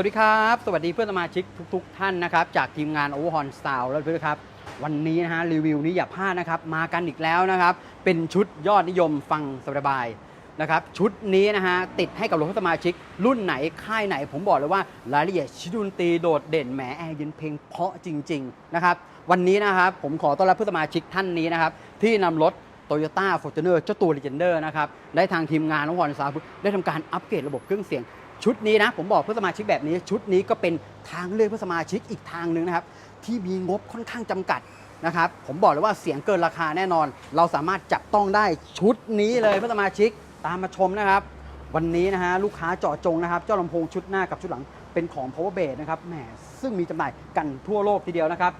วัสดีครับ สวัสดีเพื่อนสมาชิกทุก ๆ ท่านนะครับ จากทีมงาน Overhorn Style แล้วด้วยครับ วันนี้นะฮะรีวิวนี้อย่าพลาดนะครับ มากันอีกแล้วนะครับ เป็นชุดยอดนิยมฟังสบายๆนะครับ ชุดนี้นะฮะติดให้กับรถสมาชิก รุ่นไหนค่ายไหน ผมบอกเลยว่ารายละเอียดชิดดนตรีโดดเด่นแหมแอร์เย็นเพลงเพาะจริง ๆ นะครับ วันนี้นะครับผมขอต้อนรับเพื่อนสมาชิกท่านนี้นะครับที่นำรถโตโยต้าฟอร์จูเนอร์เจ้าตัว Legender นะครับได้ทางทีมงานของวอนซาได้ทำการอัปเกรดระบบเครื่องเสียง ชุดนี้นะผมบอกเพื่อสมาชิกแบบนี้ ชุดนี้ก็เป็นทางเลือกเพื่อสมาชิกอีกทางหนึ่งนะครับ ที่มีงบค่อนข้างจำกัดนะครับ ผมบอกเลยว่าเสียงเกินราคาแน่นอน เราสามารถจับต้องได้ชุดนี้เลยเพื่อสมาชิกตามมาชมนะครับ วันนี้นะฮะลูกค้าเจาะจงนะครับ เจ้าลำโพงชุดหน้ากับชุดหลังเป็นของ Power b a s นะครับแหมซึ่งมีจำหน่ายกันทั่วโลกทีเดียวนะครับ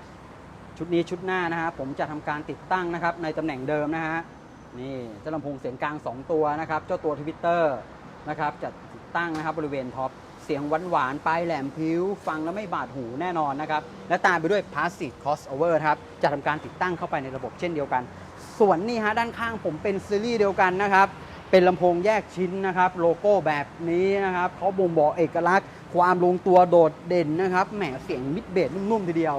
ชุดนี้ชุดหน้านะฮะผมจะทำการติดตั้งนะครับในตำแหน่งเดิมนะฮะนี่เจ้าลำโพงเสียงกลาง 2 ตัวนะครับ เจ้าตัวทวิตเตอร์นะครับจะ ตั้งนะครับบริเวณท็อปเสียงหวานหวานปลายแหลมพิ้ว ฟังแล้วไม่บาดหูแน่นอนนะครับ และตามไปด้วย Passive Crossover ครับจะทำการติดตั้งเข้าไปในระบบเช่นเดียวกัน ส่วนนี่ฮะด้านข้างผมเป็นซีรีส์เดียวกันนะครับเป็นลำโพงแยกชิ้นนะครับโลโก้แบบนี้นะครับเขาบ่งบอกเอกลักษณ์ ความลงตัวโดดเด่นนะครับแหมเสียงมิดเบสนุ่มๆทีเดียว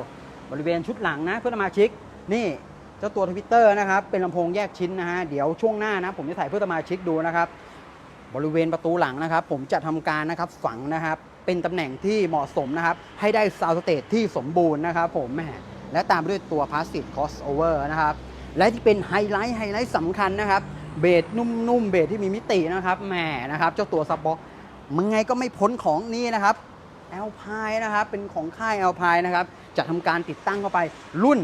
บริเวณชุดหลังนะเพื่อนสมาชิกนี่เจ้าตัวทวิตเตอร์นะครับเป็นลำโพงแยกชิ้นนะฮะเดี๋ยวช่วงหน้านะผมจะถ่ายเพื่อนสมาชิกดูนะครับ บริเวณประตูหลังนะครับ ผมจะทำการนะครับฝังนะครับ เป็นตำแหน่งที่เหมาะสมนะครับ ให้ได้ซาวด์สเตทที่สมบูรณ์นะครับผมแหมและตามด้วยตัว Passive Crossover นะครับ และที่เป็นไฮไลท์ไฮไลท์สำคัญนะครับ เบสนุ่มๆ เบสที่มีมิตินะครับแหมนะครับ เจ้าตัวซับบ็อกมันไงก็ไม่พ้นของนี่นะครับแอลพายนะครับ เป็นของค่ายแอลพายนะครับ จะทำการติดตั้งเข้าไปรุ่น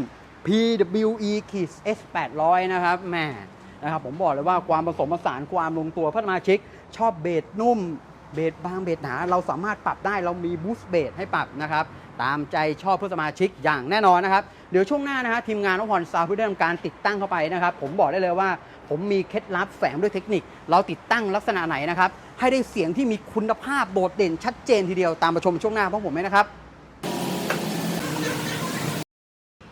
PWE S 800 นะครับแหมนะครับ ผมบอกเลยว่าความผสมผสานความลงตัวพื่อนาชิก ชอบเบสนุ่ม เบสบางเบสหนา เราสามารถปรับได้เรามีบูสต์เบสให้ปรับนะครับ ตามใจชอบเพื่อสมาชิกอย่างแน่นอนนะครับ เดี๋ยวช่วงหน้านะฮะทีมงานของพรซาวเพื่อได้ทำการติดตั้งเข้าไปนะครับ ผมบอกได้เลยว่า ผมมีเคล็ดลับแฝงด้วยเทคนิค เราติดตั้งลักษณะไหนนะครับให้ได้เสียงที่มีคุณภาพโดดเด่นชัดเจนทีเดียวตามมาชมช่วงหน้าพร้อผมไหมนะครับ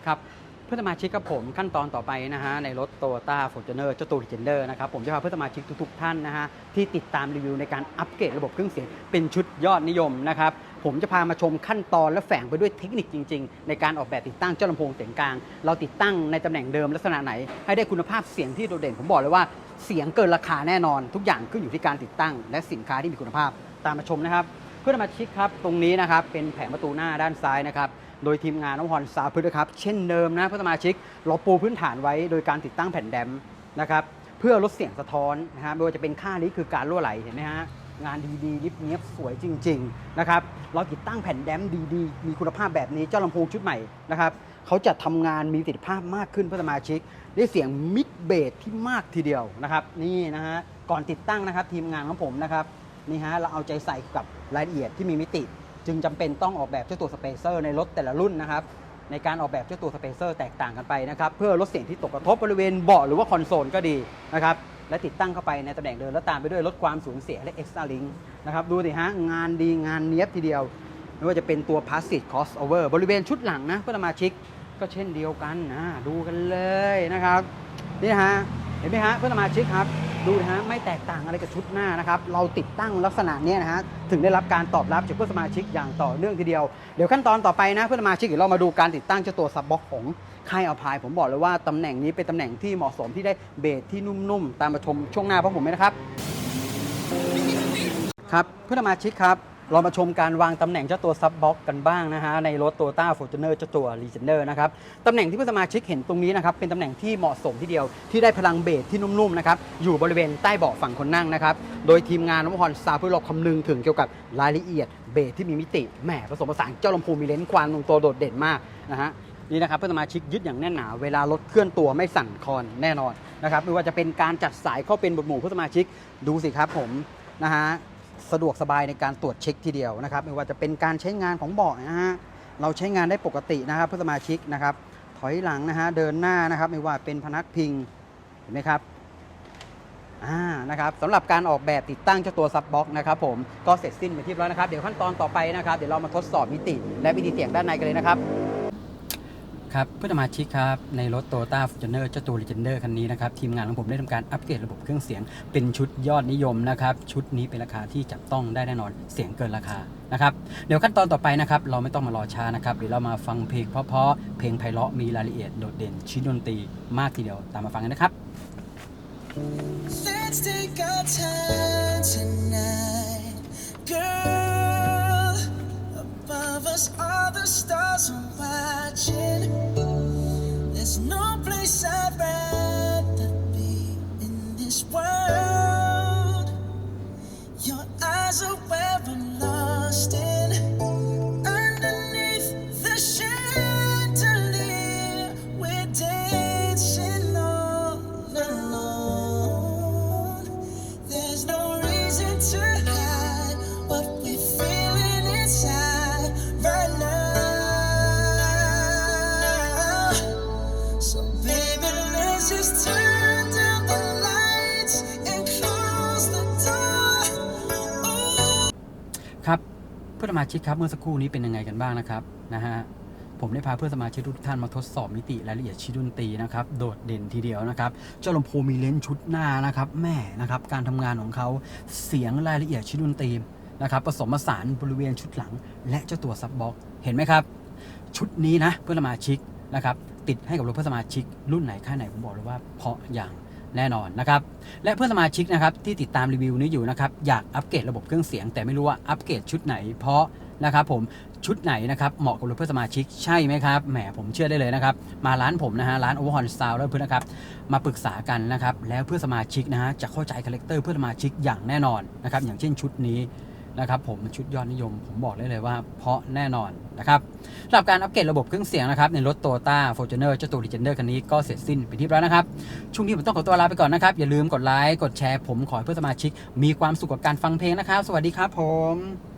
ครับ เพื่อนสมาชิกกับผมขั้นตอนต่อไปนะฮะในรถ t o y ต้าฟอร์จูเนอร์เจ้าตัว Legender นะครับผมจะพาเพื่อนสมาชิกทุกๆท่านนะฮะที่ติดตามรีวิวในการอัปเกรดระบบเครื่องเสียงเป็นชุดยอดนิยมนะครับผมจะพามาชมขั้นตอนและแฝงไปด้วยเทคนิคจริง ๆ ในการออกแบบติดตั้งเจ้าลำโพงเสียงกลาง เราติดตั้งในตำแหน่งเดิมลักษณะไหน ให้ได้คุณภาพเสียงที่โดดเด่นผมบอกเลยว่าเสียงเกินราคาแน่นอน ทุกอย่างขึ้นอยู่ที่การติดตั้ง และสินค้าที่มีคุณภาพตามมาชมนะครับ เพื่อนสมาชิกครับตรงนี้นะครับเป็นแผงประตูหน้าด้านซ้ายนะครับ โดยทีมงานน้องพรซาพื้นนะครับ เช่นเดิมนะเพื่อสมาชิกเราปูพื้นฐานไว้โดยการติดตั้งแผ่นแดมนะครับเพื่อลดเสียงสะท้อนนะฮะไม่ว่าจะเป็นค่านี้คือการรั่วไหลเห็นไหมฮะงานดีๆริบเนียบสวยจริงๆนะครับเราติดตั้งแผ่นแดมดีๆ มีคุณภาพแบบนี้เจ้าลำโพงชุดใหม่นะครับเขาจะทำงานมีประสิทธิภาพมากขึ้นเพื่อสมาชิก ได้เสียงมิดเบสที่มากทีเดียวนะครับนี่นะฮะก่อนติดตั้งนะครับทีมงานของผมนะครับนี่ฮะเราเอาใจใส่กับรายละเอียดที่มีมิติ จึงจำเป็นต้องออกแบบเจ้าตัวสเปเซอร์ในรถแต่ละรุ่นนะครับในการออกแบบเจ้าตัวสเปเซอร์แตกต่างกันไปนะครับเพื่อลดเสียงที่ตกกระทบบริเวณเบาะหรือว่าคอนโซลก็ดีนะครับและติดตั้งเข้าไปในตำแหน่งเดิมแล้วตามไปด้วยลดความสูญเสียและ extra link นะครับดูสิฮะงานดีงานเนี้ยบทีเดียว ไม่ว่าจะเป็นตัว passive crossover บริเวณชุดหลังนะเพื่อนสมาชิกก็เช่นเดียวกันนะดูกันเลยนะครับนี่ฮะเห็นไหมฮะเพื่อนสมาชิกครับ ดูนะฮะไม่แตกต่างอะไรกับชุดหน้านะครับ เราติดตั้งลักษณะเนี้ยนะฮะถึงได้รับการตอบรับจากเพื่อนสมาชิกอย่างต่อเนื่องทีเดียว เดี๋ยวขั้นตอนต่อไปนะเพื่อนสมาชิกเดี๋ยวเรามาดูการติดตั้งเจ้าตัวซับบ็อกของค่ายอัลพายผมบอกเลยว่าตำแหน่งนี้เป็นตำแหน่งที่เหมาะสมที่ได้เบสที่นุ่มๆตามมาชมช่วงหน้าพร้อผมไหมนะครับครับเพื่อนสมาชิกครับ เรามาชมการวางตำแหน่งเจ้าตัวซับบ็อกกันบ้างนะฮะในรถ Toyota Fortuner เจ้าตัว Legender นะครับตำแหน่งที่เพื่อนสมาชิกเห็นตรงนี้นะครับเป็นตำแหน่งที่เหมาะสมที่เดียวที่ได้พลังเบสที่นุ่มๆนะครับอยู่บริเวณใต้เบาะฝั่งคนนั่งนะครับโดยทีมงานน้ำพรซาเพื่อเราคำนึงถึงเกี่ยวกับรายละเอียดเบสที่มีมิติแหมผสมผสานเจ้าลำโพงมีเลนส์ความลงตัวโดดเด่นมากนะฮะนี่นะครับเพื่อนสมาชิกยึดอย่างแน่นหนาเวลารถเคลื่อนตัวไม่สั่นคลอนแน่นอนนะครับไม่ว่าจะเป็นการจัดสายเข้าเป็นบทหมู่เพื่อนสมาชิกดูสิครับผมนะฮะ สะดวกสบายในการตรวจเช็คทีเดียวนะครับไม่ว่าจะเป็นการใช้งานของเบาะนะฮะเราใช้งานได้ปกตินะครับเพื่อสมาชิกนะครับ ถอยหลังนะฮะเดินหน้านะครับ ไม่ว่าเป็นพนักพิงเห็นไหมครับอ่านะครับสำหรับการออกแบบติดตั้งเจ้าตัวซับบ็อกนะครับผมก็เสร็จสิ้นไปที่เรียบร้อยนะครับเดี๋ยวขั้นตอนต่อไปนะครับเดี๋ยวเรามาทดสอบมิติ และวิธีเสียงด้านในกันเลยนะครับ ครับเพื่อนสมาชิกครับในรถ Toyota Fortuner เจ้าตัว Legender คันนี้นะครับทีมงานของผมได้ทำการอัปเกรดระบบเครื่องเสียง เป็นชุดยอดนิยมนะครับชุดนี้เป็นราคาที่จับต้องได้แน่นอนเสียงเกินราคานะครับเดี๋ยวขั้นตอนต่อไปนะครับเราไม่ต้องมารอช้านะครับเดี๋ยวเรามาฟังเพลงเพราะๆเพลงไพเราะมีรายละเอียดโดดเด่นชิ้นดนตรีมากทีเดียวตามมาฟังกันนะครับ Let's take our time tonight, girl. Above us, all the stars are watching. suffering. มาชิกครับเมื่อสักครู่นี้เป็นยังไงกันบ้างนะครับนะฮะผมได้พาเพื่อนสมาชิกทุกท่านมาทดสอบมิติรายละเอียดชิ้นดนตรีนะครับโดดเด่นทีเดียวนะครับเจ้าลำโพงมีเลนส์ชุดหน้านะครับแม่นะครับการทำงานของเขาเสียงรายละเอียดชิ้นดนตรีนะครับผสมผสานบริเวณชุดหลัง และเจ้าตัวซับบ็อกเห็นไหมครับ ชุดนี้นะเพื่อนสมาชิกนะครับติดให้กับรถเพื่อนสมาชิกรุ่นไหนค่ายไหนผมบอกเลยว่าเพราะอย่าง แน่นอนนะครับ และเพื่อนสมาชิกนะครับที่ติดตามรีวิวนี้อยู่นะครับอยากอัปเกรดระบบเครื่องเสียง แต่ไม่รู้ว่าอัปเกรดชุดไหน เพราะนะครับผมชุดไหนนะครับเหมาะกับรถเพื่อนสมาชิกใช่ไหมครับแหมผมเชื่อได้เลยนะครับมาร้านผมนะฮะร้านโอเวอร์ฮอนสตาร์แล้วเพื่อนนะครับมาปรึกษากันนะครับแล้วเพื่อนสมาชิกนะฮะจะเข้าใจคาแรคเตอร์เพื่อนสมาชิกอย่างแน่นอนนะครับอย่างเช่นชุดนี้ นะครับผมชุดยอดนิยม ผมบอกได้เลยว่า เพราะแน่นอนนะครับสำหรับการอัปเกรดระบบเครื่องเสียงนะครับ ในรถ Toyota Fortuner เจ้าตัว Legender คันนี้ก็เสร็จสิ้นไปที่แล้วนะครับ ช่วงนี้ผมต้องขอตัวลาไปก่อนนะครับ อย่าลืมกดไลค์กดแชร์ผมขอให้เพื่อนสมาชิก มีความสุขกับการฟังเพลงนะครับ สวัสดีครับผม